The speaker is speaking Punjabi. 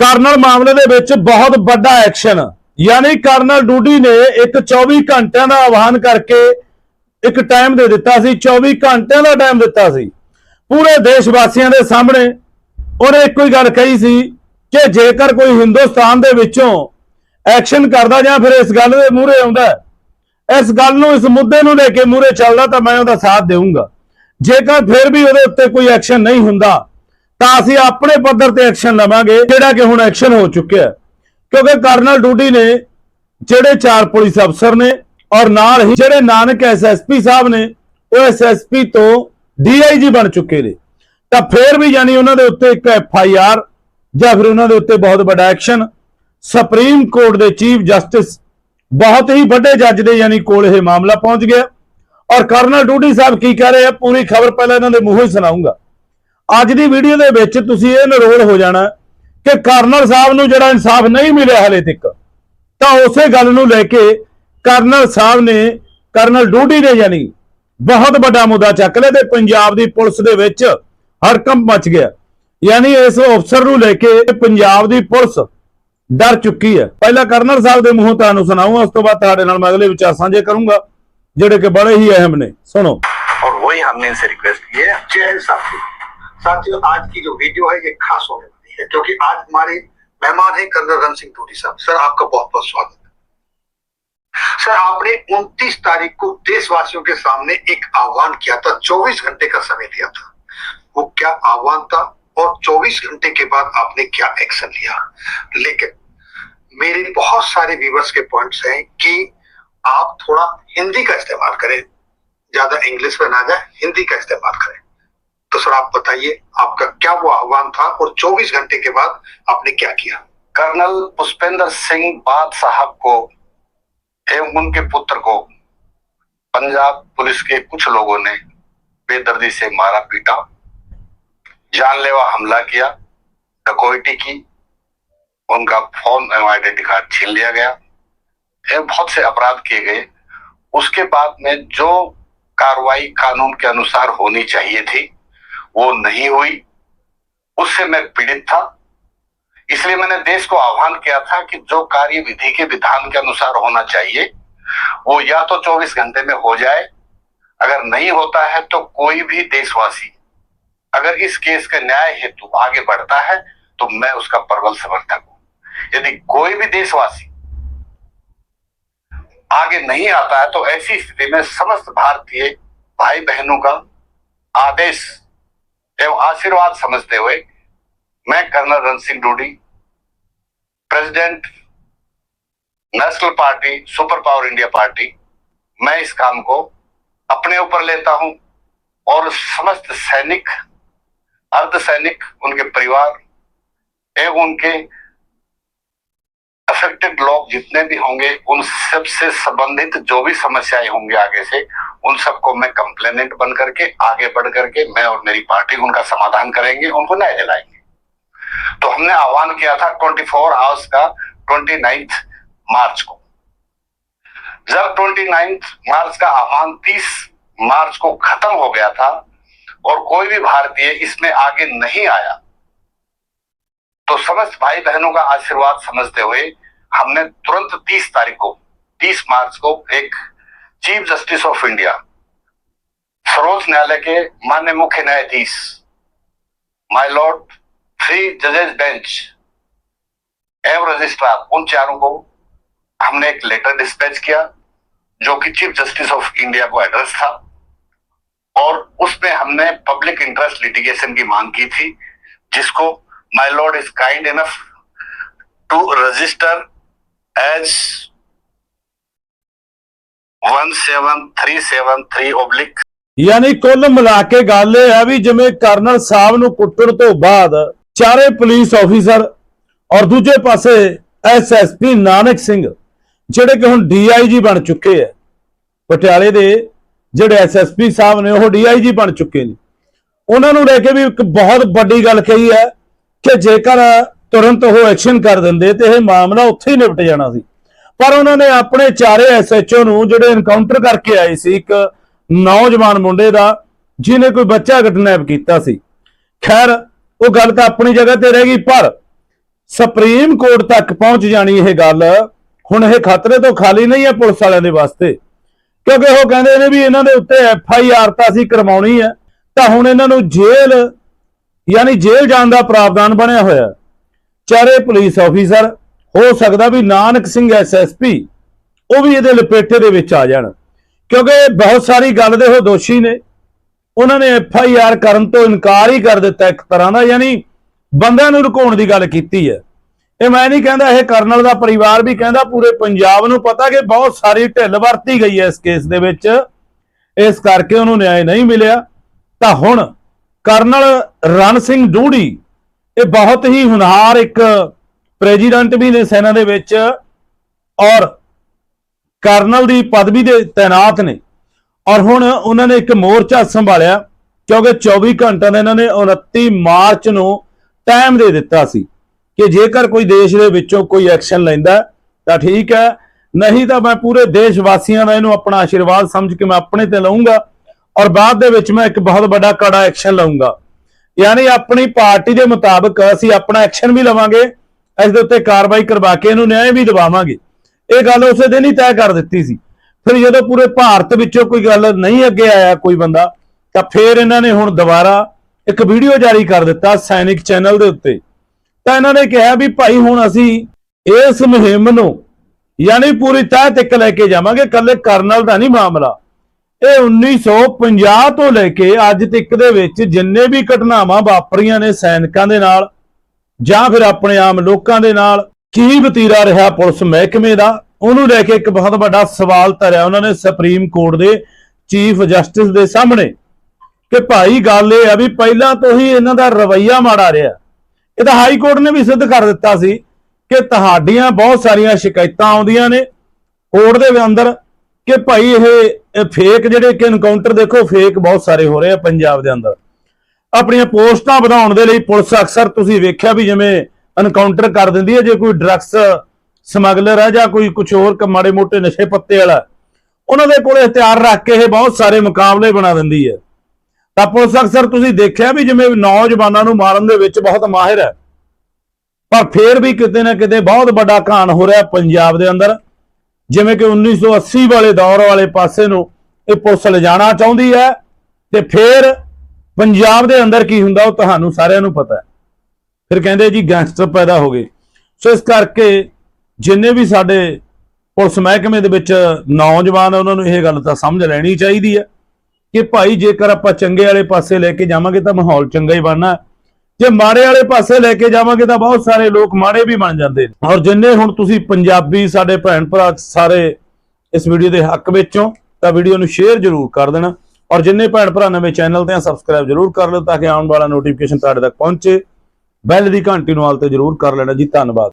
ਕਰਨਲ ਮਾਮਲੇ ਦੇ ਵਿੱਚ ਬਹੁਤ ਵੱਡਾ ਐਕਸ਼ਨ ਯਾਨੀ ਕਰਨਲ ਡੂਡੀ ਨੇ ਇੱਕ 24 ਘੰਟਿਆਂ ਦਾ ਆਹਵਾਨ ਕਰਕੇ ਇੱਕ ਟਾਈਮ ਦੇ ਦਿੱਤਾ ਸੀ 24 ਘੰਟਿਆਂ ਦਾ ਟਾਈਮ ਦਿੱਤਾ ਸੀ। ਪੂਰੇ ਦੇਸ਼ ਵਾਸੀਆਂ ਦੇ ਸਾਹਮਣੇ ਉਹਨੇ ਇੱਕੋ ਹੀ ਗੱਲ ਕਹੀ ਸੀ ਕਿ ਜੇਕਰ ਕੋਈ ਹਿੰਦੁਸਤਾਨ ਦੇ ਵਿੱਚੋਂ ਐਕਸ਼ਨ ਕਰਦਾ ਜਾਂ ਫਿਰ ਇਸ ਗੱਲ ਦੇ ਮੂਹਰੇ ਆਉਂਦਾ ਇਸ ਗੱਲ ਨੂੰ, ਇਸ ਮੁੱਦੇ ਨੂੰ ਲੈ ਕੇ ਮੂਹਰੇ ਚੱਲਦਾ ਤਾਂ ਮੈਂ ਉਹਦਾ ਸਾਥ ਦੇਵਾਂਗਾ ਜੇਕਰ ਫਿਰ ਵੀ ਉਹਦੇ ਉੱਤੇ ਕੋਈ ਐਕਸ਼ਨ ਨਹੀਂ ਹੁੰਦਾ ਤਾਂ ਅਸੀਂ ਆਪਣੇ ਪੱਧਰ ਤੇ ਐਕਸ਼ਨ ਲਵਾਂਗੇ, ਜਿਹੜਾ ਕਿ ਹੁਣ ਐਕਸ਼ਨ ਹੋ ਚੁੱਕਿਆ ਕਿਉਂਕਿ ਕਰਨਲ ਡੂਡੀ ਨੇ ਜਿਹੜੇ ਚਾਰ ਪੁਲਿਸ ਅਫਸਰ ਨੇ ਔਰ ਨਾਲ ਹੀ ਜਿਹੜੇ ਨਾਨਕ ਐਸਐਸਪੀ ਸਾਹਿਬ ਨੇ, ਉਹ ਐਸਐਸਪੀ ਤੋਂ ਡੀਆਈਜੀ ਬਣ ਚੁੱਕੇ ਨੇ। ਤਾਂ ਫਿਰ ਵੀ ਯਾਨੀ ਉਹਨਾਂ ਦੇ ਉੱਤੇ ਇੱਕ ਐਫਆਈਆਰ ਜਾਂ ਫਿਰ ਉਹਨਾਂ ਦੇ ਉੱਤੇ ਬਹੁਤ ਵੱਡਾ ਐਕਸ਼ਨ ਸੁਪਰੀਮ ਕੋਰਟ ਦੇ ਚੀਫ ਜਸਟਿਸ ਬਹੁਤ ਹੀ ਵੱਡੇ ਜੱਜ ਦੇ ਯਾਨੀ ਕੋਲ ਇਹ ਮਾਮਲਾ ਪਹੁੰਚ ਗਿਆ। ਔਰ ਕਰਨਲ ਡੂਡੀ ਸਾਹਿਬ ਕੀ ਕਹਿ ਰਹੇ ਆ, ਪੂਰੀ ਖਬਰ ਪਹਿਲਾਂ ਇਹਨਾਂ ਦੇ ਮੂੰਹੋਂ ਹੀ ਸੁਣਾਉਂਗਾ। ਅੱਜ ਦੀ ਵੀਡੀਓ ਦੇ ਵਿੱਚ ਤੁਸੀਂ ਇਹ ਨਰੋਲ ਹੋ ਜਾਣਾ ਕਿ ਕਰਨਲ ਸਾਹਿਬ ਨੂੰ ਜਿਹੜਾ ਇਨਸਾਫ ਨਹੀਂ ਮਿਲਿਆ ਹਲੇ ਤੱਕ ਤਾਂ ਉਸੇ ਗੱਲ ਨੂੰ ਲੈ ਕੇ ਕਰਨਲ ਸਾਹਿਬ ਨੇ ਕਰਨਲ ਡੂਡੀ ਨੇ ਯਾਨੀ ਬਹੁਤ ਵੱਡਾ ਮੁੱਦਾ ਚੱਕ ਲਿਆ ਤੇ ਪੰਜਾਬ ਦੀ ਪੁਲਿਸ ਦੇ ਵਿੱਚ ਹੜਕੰਪ ਮਚ ਗਿਆ ਯਾਨੀ ਇਸ ਅਫਸਰ ਨੂੰ ਲੈ ਕੇ ਪੰਜਾਬ ਦੀ ਪੁਲਿਸ ਡਰ ਚੁੱਕੀ ਹੈ ਪਹਿਲਾਂ ਕਰਨਲ ਸਾਹਿਬ ਦੇ ਮੂੰਹੋਂ ਤੁਹਾਨੂੰ ਸੁਣਾਉਂਗਾ ਉਸ ਤੋਂ ਬਾਅਦ ਤੁਹਾਡੇ ਨਾਲ ਮੈਂ ਅਗਲੇ ਵਿਚਾਰ ਸਾਂਝੇ ਕਰੂੰਗਾ ਜਿਹੜੇ ਕਿ ਬੜੇ ਹੀ ਅਹਿਮ ਨੇ ਸੁਣੋ और वही हमने इनसे रिक्वेस्ट की है जय साथी साथियों, आज की जो वीडियो है, ये खास होने वाली है, क्योंकि आज हमारे मेहमान है कर्नल रण सिंह टूडी साहब। सर, आपका बहुत बहुत स्वागत है। सर, आपने 29 तारीख को देशवासियों के सामने एक आह्वान किया था 24 घंटे का समय दिया था। वो क्या आह्वान था और 24 घंटे के बाद आपने क्या एक्शन लिया? लेकिन मेरे बहुत सारे व्यूवर्स के पॉइंट्स हैं कि आप थोड़ा हिंदी का इस्तेमाल करें, ज़्यादा इंग्लिश में ना जाए, हिंदी का इस्तेमाल करें। तो सर आप बताइए, आपका क्या वो आह्वान था और 24 घंटे के बाद आपने क्या किया? कर्नल पुष्पेंद्र सिंह बाद साहब को एवं उनके पुत्र को पंजाब पुलिस के कुछ लोगों ने बेदर्दी से मारा पीटा, जानलेवा हमला किया, डकैती की, उनका फ़ोन एवं आइडेंटी कार्ड छीन लिया गया, एवं बहुत से अपराध किए गए। उसके बाद में जो कार्रवाई कानून के अनुसार होनी चाहिए थी वो नहीं हुई, उससे मैं पीड़ित था। इसलिए मैंने देश को आह्वान किया था कि जो कार्य विधि के विधान के अनुसार होना चाहिए, वो या तो 24 घंटे में हो जाए, अगर नहीं होता है तो कोई भी देशवासी अगर इस केस के न्याय हेतु आगे बढ़ता है तो मैं उसका प्रबल समर्थक हूँ। यदि कोई भी देशवासी आगे नहीं आता है तो ऐसी स्थिति में समस्त भारतीय भाई बहनों का आदेश एवं आशीर्वाद समझते हुए मैं colonel Ran Singh Dudi, president national party, super power India party, मैं इस काम को अपने ऊपर लेता हूँ और समस्त सैनिक, अर्ध सैनिक, उनके परिवार एवं उनके अफेक्टेड लोग जितने भी होंगे, उन सबसे संबंधित जो भी समस्याएँ होंगी आगे से, उन सबको मैं कंप्लेनेंट बन करके, आगे बढ़ करके मैं और मेरी पार्टी उनका समाधान करेंगे, उनको न्याय दिलाएँगे। तो हमने आह्वान किया था 24 आवर्स का 29 मार्च को। जब 29 मार्च का आह्वान 30 मार्च को खत्म हो गया था और कोई भी भारतीय इसमें आगे नहीं आया तो समस्त भाई बहनों का आशीर्वाद समझते हुए हमने तुरंत 30 तारीख को 30 मार्च को एक चीफ जस्टिस ऑफ़ इंडिया, सर्वोच्च न्यायालय के मान्य मुख्य न्यायाधीश, माय लॉर्ड, थ्री जजेस बेंच, एवं रजिस्ट्रार, उन चारों को हमने एक लेटर डिस्पैच किया, जो कि चीफ जस्टिस ऑफ़ इंडिया को एड्रेस था, और उसमें हमने पब्लिक इंटरेस्ट लिटिगेशन की मांग की थी, जिसको my lord is kind enough to register as 1737 oblique. ਯਾਨੀ ਕੁੱਲ ਮਿਲਾ ਕੇ ਗੱਲ ਇਹ ਹੈ ਵੀ ਜਿਵੇਂ ਕਰਨਲ ਸਾਹਿਬ ਨੂੰ ਕੁੱਟਣ ਤੋਂ ਬਾਅਦ ਚਾਰੇ ਪੁਲਿਸ ਆਫੀਸਰ ਔਰ ਦੂਜੇ ਪਾਸੇ ਐਸਐਸਪੀ ਨਾਨਕ ਸਿੰਘ, ਜਿਹੜੇ ਕਿ ਹੁਣ ਡੀਆਈਜੀ ਬਣ ਚੁੱਕੇ ਐ ਪਟਿਆਲੇ ਦੇ ਜਿਹੜੇ ਐਸਐਸਪੀ ਸਾਹਿਬ ਨੇ ਉਹ ਡੀਆਈਜੀ ਬਣ ਚੁੱਕੇ ਨੇ। ਉਹਨਾਂ ਨੂੰ ਲੈ ਕੇ ਵੀ ਇੱਕ ਬਹੁਤ ਵੱਡੀ ਗੱਲ ਕਹੀ ਹੈ ਕਿ ਜੇਕਰ ਤੁਰੰਤ ਉਹ ਐਕਸ਼ਨ ਕਰ ਦਿੰਦੇ ਤੇ ਇਹ ਮਾਮਲਾ ਉੱਥੇ ਹੀ ਨਿਪਟ ਜਾਣਾ ਸੀ। ਪਰ ਉਹਨਾਂ ਨੇ ਆਪਣੇ ਚਾਰੇ ਐਸਐਚਓ ਨੂੰ ਜਿਹੜੇ ਐਨਕਾਊਂਟਰ ਕਰਕੇ ਆਏ ਸੀ, ਇੱਕ ਨੌਜਵਾਨ ਮੁੰਡੇ ਦਾ, ਜਿਹਨੇ ਕੋਈ ਬੱਚਾ ਕਿਡਨੈਪ ਕੀਤਾ ਸੀ। ਖੈਰ, ਉਹ ਗੱਲ ਤਾਂ ਆਪਣੀ ਜਗ੍ਹਾ ਤੇ ਰਹਿ ਗਈ, ਪਰ ਸੁਪਰੀਮ ਕੋਰਟ ਤੱਕ ਪਹੁੰਚ ਜਾਣੀ ਇਹ ਗੱਲ ਹੁਣ ਇਹ ਖਤਰੇ ਤੋਂ ਖਾਲੀ ਨਹੀਂ ਹੈ ਪੁਲਿਸ ਵਾਲਿਆਂ ਦੇ ਵਾਸਤੇ। ਕਿਉਂਕਿ ਉਹ ਕਹਿੰਦੇ ਨੇ ਵੀ ਇਹਨਾਂ ਦੇ ਉੱਤੇ ਐਫ ਆਈ ਆਰ ਤਾਂ ਅਸੀਂ ਕਰਵਾਉਣੀ ਹੈ, ਤਾਂ ਹੁਣ ਇਹਨਾਂ ਨੂੰ ਜੇਲ੍ਹ, ਯਾਨੀ ਜੇਲ੍ਹ ਜਾਣ ਦਾ ਪ੍ਰਾਵਧਾਨ ਬਣਿਆ ਹੋਇਆ ਚਾਰੇ ਪੁਲਿਸ ਆਫੀਸਰ, ਹੋ ਸਕਦਾ ਵੀ ਨਾਨਕ ਸਿੰਘ ਐਸਐਸਪੀ ਉਹ ਵੀ ਇਹਦੇ ਲਪੇਟੇ ਦੇ ਵਿੱਚ ਆ ਜਾਣ। ਕਿਉਂਕਿ ਬਹੁਤ ਸਾਰੀ ਗੱਲ ਦੇ ਉਹ ਦੋਸ਼ੀ ਨੇ। ਉਹਨਾਂ ਨੇ ਐਫ ਆਈ ਆਰ ਕਰਨ ਤੋਂ ਇਨਕਾਰ ਹੀ ਕਰ ਦਿੱਤਾ ਇੱਕ ਤਰ੍ਹਾਂ ਦਾ, ਯਾਨੀ ਬੰਦਿਆਂ ਨੂੰ ਰੁਕਾਉਣ ਦੀ ਗੱਲ ਕੀਤੀ ਹੈ। ਇਹ ਮੈਂ ਨਹੀਂ ਕਹਿੰਦਾ ਇਹ ਕਰਨਲ ਦਾ ਪਰਿਵਾਰ ਵੀ ਕਹਿੰਦਾ, ਪੂਰੇ ਪੰਜਾਬ ਨੂੰ ਪਤਾ ਕਿ ਬਹੁਤ ਸਾਰੀ ਢਿੱਲ ਵਰਤੀ ਗਈ ਹੈ ਇਸ ਕੇਸ ਦੇ ਵਿੱਚ। ਇਸ ਕਰਕੇ ਉਹਨੂੰ ਨਿਆਂ ਨਹੀਂ ਮਿਲਿਆ। ਤਾਂ ਹੁਣ ਕਰਨਲ ਰਣ ਸਿੰਘ ਡੂੜੀ ਇਹ ਬਹੁਤ ਹੀ ਹੁਨਹਾਰ ਇੱਕ ਪ੍ਰੈਜ਼ੀਡੈਂਟ ਵੀ ਨੇ ਸੈਨਾ ਦੇ ਵਿੱਚ ਔਰ ਕਰਨਲ ਦੀ ਪਦਵੀ ਦੇ ਤਾਇਨਾਤ ਨੇ। ਔਰ ਹੁਣ ਉਹਨਾਂ ਨੇ ਇੱਕ ਮੋਰਚਾ ਸੰਭਾਲਿਆ, ਕਿਉਂਕਿ 24 ਘੰਟਿਆਂ ਦਾ ਇਹਨਾਂ ਨੇ 29 ਮਾਰਚ ਨੂੰ ਟਾਈਮ ਦੇ ਦਿੱਤਾ ਸੀ ਕਿ ਜੇਕਰ ਕੋਈ ਦੇਸ਼ ਦੇ ਵਿੱਚੋਂ ਕੋਈ ਐਕਸ਼ਨ ਲੈਂਦਾ ਤਾਂ ਠੀਕ ਹੈ। ਨਹੀਂ ਤਾਂ ਮੈਂ ਪੂਰੇ ਦੇਸ਼ ਵਾਸੀਆਂ ਦਾ ਇਹਨੂੰ ਆਪਣਾ ਆਸ਼ੀਰਵਾਦ ਸਮਝ ਕੇ ਮੈਂ ਆਪਣੇ ਤੇ ਲਵਾਂਗਾ ਔਰ ਬਾਅਦ ਦੇ ਵਿੱਚ ਮੈਂ ਇੱਕ ਬਹੁਤ ਵੱਡਾ ਕੜਾ ਐਕਸ਼ਨ ਲਵਾਂਗਾ ਯਾਨੀ ਆਪਣੀ ਪਾਰਟੀ ਦੇ ਮੁਤਾਬਕ ਅਸੀਂ ਆਪਣਾ ਐਕਸ਼ਨ ਵੀ ਲਵਾਂਗੇ, ਇਸ ਦੇ ਉੱਤੇ ਕਾਰਵਾਈ ਕਰਵਾ ਕੇ ਇਹਨੂੰ ਨਿਆਂ ਵੀ ਦਿਵਾਵਾਂਗੇ। ਇਹ ਗੱਲ ਉਸੇ ਦਿਨ ਹੀ ਤੈਅ ਕਰ ਦਿੱਤੀ ਸੀ। ਫਿਰ ਜਦੋਂ ਪੂਰੇ ਭਾਰਤ ਵਿੱਚੋਂ ਕੋਈ ਗੱਲ ਨਹੀਂ ਅੱਗੇ ਆਇਆ ਕੋਈ ਬੰਦਾ, ਤਾਂ ਫਿਰ ਇਹਨਾਂ ਨੇ ਹੁਣ ਦੁਬਾਰਾ ਇੱਕ ਵੀਡੀਓ ਜਾਰੀ ਕਰ ਦਿੱਤਾ ਸੈਨਿਕ ਚੈਨਲ ਦੇ ਉੱਤੇ। ਤਾਂ ਇਹਨਾਂ ਨੇ ਕਿਹਾ ਵੀ ਭਾਈ ਹੁਣ ਅਸੀਂ ਇਸ ਮੁਹਿੰਮ ਨੂੰ ਯਾਨੀ ਪੂਰੀ ਤਹਿ ਤੱਕ ਲੈ ਕੇ ਜਾਵਾਂਗੇ ਕੱਲੇ ਕਰਨਲ ਦਾ ਨਹੀਂ ਮਾਮਲਾ। ਇਹ 1950 ਤੋਂ ਲੈ ਕੇ ਅੱਜ ਤੱਕ ਦੇ ਵਿੱਚ ਜਿੰਨੇ ਵੀ ਘਟਨਾਵਾਂ ਵਾਪਰੀਆਂ ਨੇ ਸੈਨਿਕਾਂ ਦੇ ਨਾਲ ਜਾਂ ਫਿਰ ਆਪਣੇ ਆਮ ਲੋਕਾਂ ਦੇ ਨਾਲ, ਕੀ ਵਤੀਰਾ ਰਿਹਾ ਪੁਲਿਸ ਮਹਿਕਮੇ ਦਾ? ਉਹਨੂੰ ਲੈ ਕੇ ਇੱਕ ਬਹੁਤ ਵੱਡਾ ਸਵਾਲ ਧਰਿਆ ਉਹਨਾਂ ਨੇ ਸੁਪਰੀਮ ਕੋਰਟ ਦੇ ਚੀਫ ਜਸਟਿਸ ਦੇ ਸਾਹਮਣੇ ਕਿ ਭਾਈ ਗੱਲ ਇਹ ਆ ਵੀ ਪਹਿਲਾਂ ਤੋਂ ਹੀ ਇਹਨਾਂ ਦਾ ਰਵੱਈਆ ਮਾੜਾ ਰਿਹਾ। ਇਹ ਤਾਂ ਹਾਈ ਕੋਰਟ ਨੇ ਵੀ ਸਿੱਧ ਕਰ ਦਿੱਤਾ ਸੀ ਕਿ ਤੁਹਾਡੀਆਂ ਬਹੁਤ ਸਾਰੀਆਂ ਸ਼ਿਕਾਇਤਾਂ ਆਉਂਦੀਆਂ ਨੇ। ਕੋਰਟ ਦੇ ਅੰਦਰ ਕਿ ਭਾਈ ਇਹ ਫੇਕ ਜਿਹੜੇ ਕਿ ਐਨਕਾਊਂਟਰ ਦੇਖੋ ਫੇਕ ਬਹੁਤ ਸਾਰੇ ਹੋ ਰਹੇ ਆ ਪੰਜਾਬ ਦੇ ਅੰਦਰ। ਆਪਣੀਆਂ ਪੋਸਟਾਂ ਵਧਾਉਣ ਦੇ ਲਈ ਪੁਲਿਸ ਅਕਸਰ ਤੁਸੀਂ ਵੇਖਿਆ ਵੀ ਜਿਵੇਂ ਐਨਕਾਊਂਟਰ ਕਰ ਦਿੰਦੀ ਹੈ, ਜੇ ਕੋਈ ਡਰੱਗਸ ਸਮਗਲਰ ਹੈ ਜਾਂ ਕੋਈ ਕੁਝ ਹੋਰ ਮਾੜੇ ਮੋਟੇ ਨਸ਼ੇ ਪੱਤੇ ਵਾਲਾ। ਉਹਨਾਂ ਦੇ ਕੋਲੇ ਹਥਿਆਰ ਰੱਖ ਕੇ ਇਹ ਬਹੁਤ ਸਾਰੇ ਮੁਕਾਬਲੇ ਬਣਾ ਦਿੰਦੀ ਹੈ। ਤਾਂ ਪੁਲਿਸ ਅਕਸਰ ਤੁਸੀਂ ਦੇਖਿਆ ਵੀ ਜਿਵੇਂ ਨੌਜਵਾਨਾਂ ਨੂੰ ਮਾਰਨ ਦੇ ਵਿੱਚ ਬਹੁਤ ਮਾਹਿਰ ਹੈ। ਪਰ ਫੇਰ ਵੀ ਕਿਤੇ ਨਾ ਕਿਤੇ ਬਹੁਤ ਵੱਡਾ ਘਾਣ ਹੋ ਰਿਹਾ ਪੰਜਾਬ ਦੇ ਅੰਦਰ। ਜਿਵੇਂ ਕਿ 1980 ਵਾਲੇ ਦੌਰ ਵਾਲੇ ਪਾਸੇ ਨੂੰ ਇਹ ਪੁਲਿਸ ਲਿਜਾਣਾ ਚਾਹੁੰਦੀ ਹੈ ਤੇ ਫਿਰ ਪੰਜਾਬ ਦੇ ਅੰਦਰ ਕੀ ਹੁੰਦਾ ਉਹ ਤੁਹਾਨੂੰ ਸਾਰਿਆਂ ਨੂੰ ਪਤਾ ਹੈ। ਫਿਰ ਕਹਿੰਦੇ ਜੀ ਗੈਂਗਸਟਰ ਪੈਦਾ ਹੋ ਗਏ। ਸੋ ਇਸ ਕਰਕੇ ਜਿੰਨੇ ਵੀ ਸਾਡੇ ਪੁਲਿਸ ਮਹਿਕਮੇ ਦੇ ਵਿੱਚ ਨੌਜਵਾਨ ਉਹਨਾਂ ਨੂੰ ਇਹ ਗੱਲ ਤਾਂ ਸਮਝ ਲੈਣੀ ਚਾਹੀਦੀ ਹੈ ਕਿ ਭਾਈ ਜੇਕਰ ਆਪਾਂ ਚੰਗੇ ਵਾਲੇ ਪਾਸੇ ਲੈ ਕੇ ਜਾਵਾਂਗੇ ਤਾਂ ਮਾਹੌਲ ਚੰਗਾ ਹੀ ਬਣਨਾ ਜੇ ਮਾੜੇ ਵਾਲੇ ਪਾਸੇ ਲੈ ਕੇ ਜਾਵਾਂਗੇ ਤਾਂ ਬਹੁਤ ਸਾਰੇ ਲੋਕ ਮਾੜੇ ਵੀ ਬਣ ਜਾਂਦੇ ਨੇ। ਔਰ ਜਿੰਨੇ ਹੁਣ ਤੁਸੀਂ ਪੰਜਾਬੀ ਸਾਡੇ ਭੈਣ ਭਰਾ ਸਾਰੇ ਇਸ ਵੀਡੀਓ ਦੇ ਹੱਕ ਵਿੱਚੋਂ ਤਾਂ ਵੀਡੀਓ ਨੂੰ ਸ਼ੇਅਰ ਜ਼ਰੂਰ ਕਰ ਦੇਣਾ। ਔਰ ਜਿੰਨੇ ਭੈਣ ਭਰਾ ਨਵੇਂ ਚੈਨਲ ਤੇ ਆ ਸਬਸਕ੍ਰਾਈਬ ਜ਼ਰੂਰ ਕਰ ਲਓ ਤਾਂ ਕਿ ਆਉਣ ਵਾਲਾ ਨੋਟੀਫਿਕੇਸ਼ਨ ਤੁਹਾਡੇ ਤੱਕ ਪਹੁੰਚੇ। ਬੈਲ ਦੀ ਘੰਟੀ ਨੂੰ ਆਲ ਤੇ ਜ਼ਰੂਰ ਕਰ ਲੈਣਾ ਜੀ। ਧੰਨਵਾਦ।